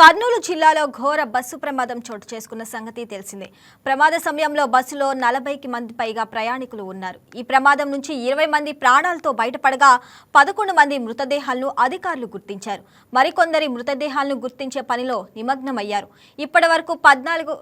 కర్నూలు జిల్లాలో ఘోర బస్సు ప్రమాదం చోటు చేసుకున్న సంగతి తెలిసిందే. ప్రమాద సమయంలో బస్సులో నలభైకి మంది పైగా ప్రయాణికులు ఉన్నారు. ఈ ప్రమాదం నుంచి ఇరవై మంది ప్రాణాలతో బయటపడగా పదకొండు మంది మృతదేహాలను అధికారులు గుర్తించారు. మరికొందరి మృతదేహాలను గుర్తించే పనిలో నిమగ్నమయ్యారు. ఇప్పటి వరకు పద్నాలుగు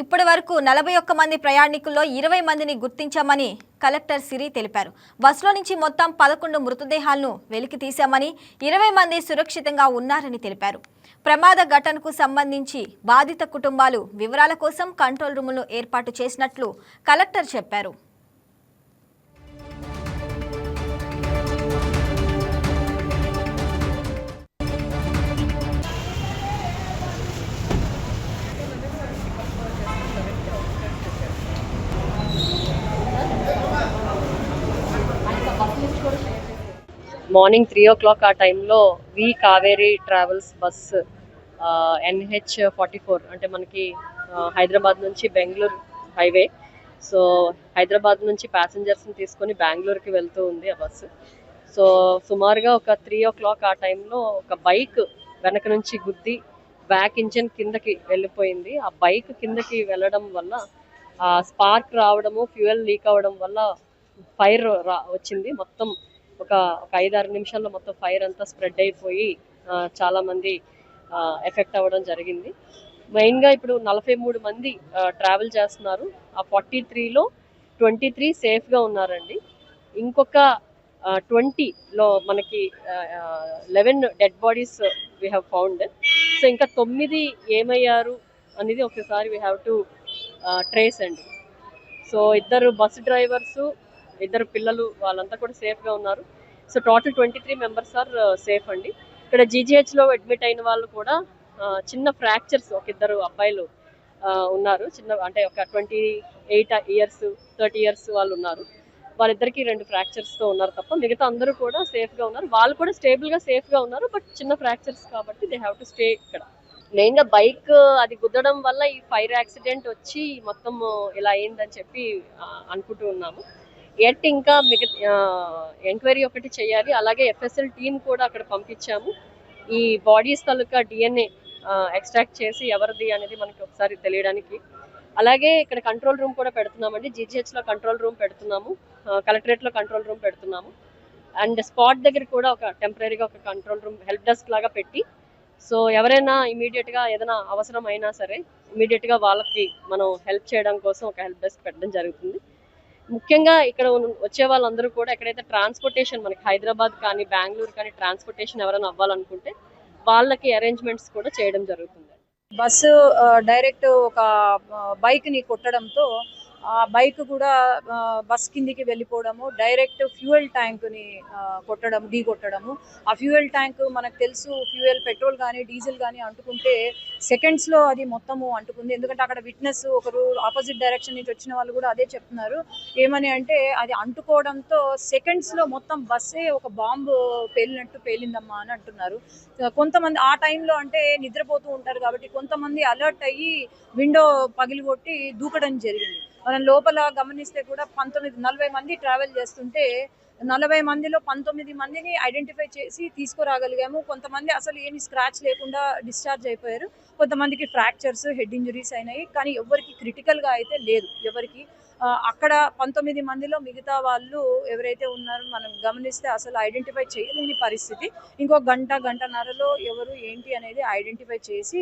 ఇప్పటి వరకు నలభై ఒక్క మంది ప్రయాణికుల్లో ఇరవై మందిని గుర్తించామని కలెక్టర్ సిరి తెలిపారు. బస్సులో నుంచి మొత్తం పదకొండు మృతదేహాలను వెలికి తీశామని ఇరవై మంది సురక్షితంగా ఉన్నారని తెలిపారు. ప్రమాద ఘటనకు సంబంధించి బాధిత కుటుంబాలు వివరాల కోసం కంట్రోల్ రూములను ఏర్పాటు చేసినట్లు కలెక్టర్ చెప్పారు. మార్నింగ్ త్రీ ఓ క్లాక్ ఆ టైంలో V Kaveri travels bus NH forty four అంటే మనకి హైదరాబాద్ నుంచి బెంగళూరు హైవే. సో హైదరాబాద్ నుంచి ప్యాసింజర్స్ని తీసుకొని బెంగళూరుకి వెళ్తూ ఉంది ఆ బస్సు. సో సుమారుగా ఒక త్రీ ఓ క్లాక్ ఆ టైంలో ఒక బైక్ వెనక నుంచి గుద్ది బ్యాక్ ఇంజన్ కిందకి వెళ్ళిపోయింది. ఆ బైక్ కిందకి వెళ్ళడం వల్ల స్పార్క్ రావడము ఫ్యూయల్ లీక్ అవ్వడం వల్ల ఫైర్ రా వచ్చింది. మొత్తం ఒక ఒక ఐదారు నిమిషాల్లో మొత్తం ఫైర్ అంతా స్ప్రెడ్ అయిపోయి చాలామంది ఎఫెక్ట్ అవ్వడం జరిగింది. మెయిన్గా ఇప్పుడు నలభై మూడు మంది ట్రావెల్ చేస్తున్నారు. ఆ ఫార్టీ త్రీలో ట్వంటీ త్రీ సేఫ్గా ఉన్నారండి. ఇంకొక ట్వంటీలో మనకి eleven dead bodies we have found so ఇంకా తొమ్మిది ఏమయ్యారు అనేది ఒకసారి వీ హ్యావ్ టు ట్రేస్ అండి. సో ఇద్దరు బస్సు డ్రైవర్స్ ఇద్దరు పిల్లలు వాళ్ళంతా కూడా సేఫ్గా ఉన్నారు. So total twenty three members are safe అండి. ఇక్కడ జీజీహెచ్లో అడ్మిట్ అయిన వాళ్ళు కూడా చిన్న ఫ్రాక్చర్స్ ఒక ఇద్దరు అబ్బాయిలు ఉన్నారు. చిన్న అంటే ఒక twenty eight years thirty years వాళ్ళు ఉన్నారు. వాళ్ళిద్దరికి రెండు ఫ్రాక్చర్స్తో ఉన్నారు తప్ప మిగతా అందరూ కూడా సేఫ్గా ఉన్నారు. వాళ్ళు కూడా స్టేబుల్గా సేఫ్గా ఉన్నారు బట్ చిన్న ఫ్రాక్చర్స్ కాబట్టి దే హ్యావ్ టు స్టే ఇక్కడ. మెయిన్గా బైక్ అది గుద్దడం వల్ల ఈ ఫైర్ యాక్సిడెంట్ వచ్చి మొత్తం ఇలా అయిందని చెప్పి అనుకుంటూ ఉన్నాము. ఎట్ ఇంకా మిగతా ఎంక్వైరీ ఒకటి చేయాలి. అలాగే ఎఫ్ఎస్ఎల్ టీం కూడా అక్కడ పంపించాము. ఈ బాడీస్ తాలూకా డిఎన్ఏ ఎక్స్ట్రాక్ట్ చేసి ఎవరిది అనేది మనకి ఒకసారి తెలియడానికి. అలాగే ఇక్కడ కంట్రోల్ రూమ్ కూడా పెడుతున్నామండి. జీజీహెచ్లో కంట్రోల్ రూమ్ పెడుతున్నాము. కలెక్టరేట్లో కంట్రోల్ రూమ్ పెడుతున్నాము. అండ్ స్పాట్ దగ్గర కూడా ఒక టెంపరీగా ఒక కంట్రోల్ రూమ్ హెల్ప్ డెస్క్ లాగా పెట్టి సో ఎవరైనా ఇమీడియట్గా ఏదైనా అవసరం అయినా సరే ఇమీడియట్గా వాళ్ళకి మనం హెల్ప్ చేయడం కోసం ఒక హెల్ప్ డెస్క్ పెట్టడం జరుగుతుంది. ముఖ్యంగా ఇక్కడ వచ్చే వాళ్ళందరూ కూడా ఎక్కడైతే ట్రాన్స్పోర్టేషన్ మనకి హైదరాబాద్ కానీ బెంగళూరు కానీ ట్రాన్స్పోర్టేషన్ ఎవరైనా అవ్వాలనుకుంటే వాళ్ళకి అరేంజ్మెంట్స్ కూడా చేయడం జరుగుతుంది. బస్సు డైరెక్ట్ ఒక బైక్ని బైక్ని కొట్టడంతో బైక్ కూడా బస్ కిందికి వెళ్ళిపోవడము డైరెక్ట్ ఫ్యూయల్ ట్యాంక్ని కొట్టడం ఢీ కొట్టడము. ఆ ఫ్యూయల్ ట్యాంక్ మనకు తెలుసు ఫ్యూయల్ పెట్రోల్ కానీ డీజిల్ కానీ అంటుకుంటే సెకండ్స్లో అది మొత్తము అంటుకుంది. ఎందుకంటే అక్కడ విట్నెస్ ఒకరు ఆపోజిట్ డైరెక్షన్ నుంచి వచ్చిన వాళ్ళు కూడా అదే చెప్తున్నారు. ఏమని అంటే అది అంటుకోవడంతో సెకండ్స్లో మొత్తం బస్సే ఒక బాంబు పేలినట్టు పేలిందమ్మా అని అంటున్నారు. కొంతమంది ఆ టైంలో అంటే నిద్రపోతూ ఉంటారు కాబట్టి కొంతమంది అలర్ట్ అయ్యి విండో పగిలిగొట్టి దూకడం జరిగింది. మనం లోపల గమనిస్తే కూడా పంతొమ్మిది నలభై మంది ట్రావెల్ చేస్తుంటే నలభై మందిలో పంతొమ్మిది మందిని ఐడెంటిఫై చేసి తీసుకురాగలిగాము. కొంతమంది అసలు ఏమి స్క్రాచ్ లేకుండా డిశ్చార్జ్ అయిపోయారు. కొంతమందికి ఫ్రాక్చర్స్ హెడ్ ఇంజరీస్ అయినాయి. కానీ ఎవరికి క్రిటికల్గా అయితే లేదు. ఎవరికి అక్కడ పంతొమ్మిది మందిలో మిగతా వాళ్ళు ఎవరైతే ఉన్నారో మనం గమనిస్తే అసలు ఐడెంటిఫై చేయలేని పరిస్థితి. ఇంకో గంట గంటన్నరలో ఎవరు ఏంటి అనేది ఐడెంటిఫై చేసి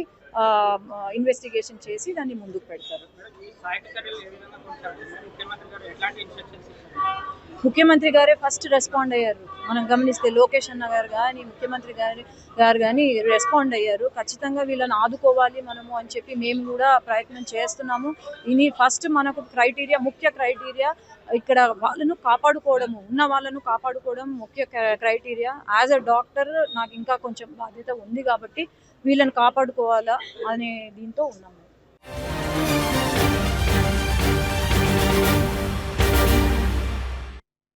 ఇన్వెస్టిగేషన్ చేసి దాన్ని ముందుకు పెడతారు. ముఖ్యమంత్రి ముఖ్యమంత్రి గారే ఫస్ట్ రెస్పాండ్ అయ్యారు. మనం గమనిస్తే లోకేష్ అన్న గారు కానీ ముఖ్యమంత్రి గారి గారు కానీ రెస్పాండ్ అయ్యారు. ఖచ్చితంగా వీళ్ళని ఆదుకోవాలి మనము అని చెప్పి మేము కూడా ప్రయత్నం చేస్తున్నాము. ఇది ఫస్ట్ మనకు క్రైటీరియా ముఖ్య క్రైటీరియా ఇక్కడ వాళ్ళను కాపాడుకోవడము ఉన్న వాళ్ళను కాపాడుకోవడం ముఖ్య క్రైటీరియా. యాజ్ అ డాక్టర్ నాకు ఇంకా కొంచెం బాధ్యత ఉంది కాబట్టి వీళ్ళని కాపాడుకోవాలా అనే దీంతో ఉన్నాము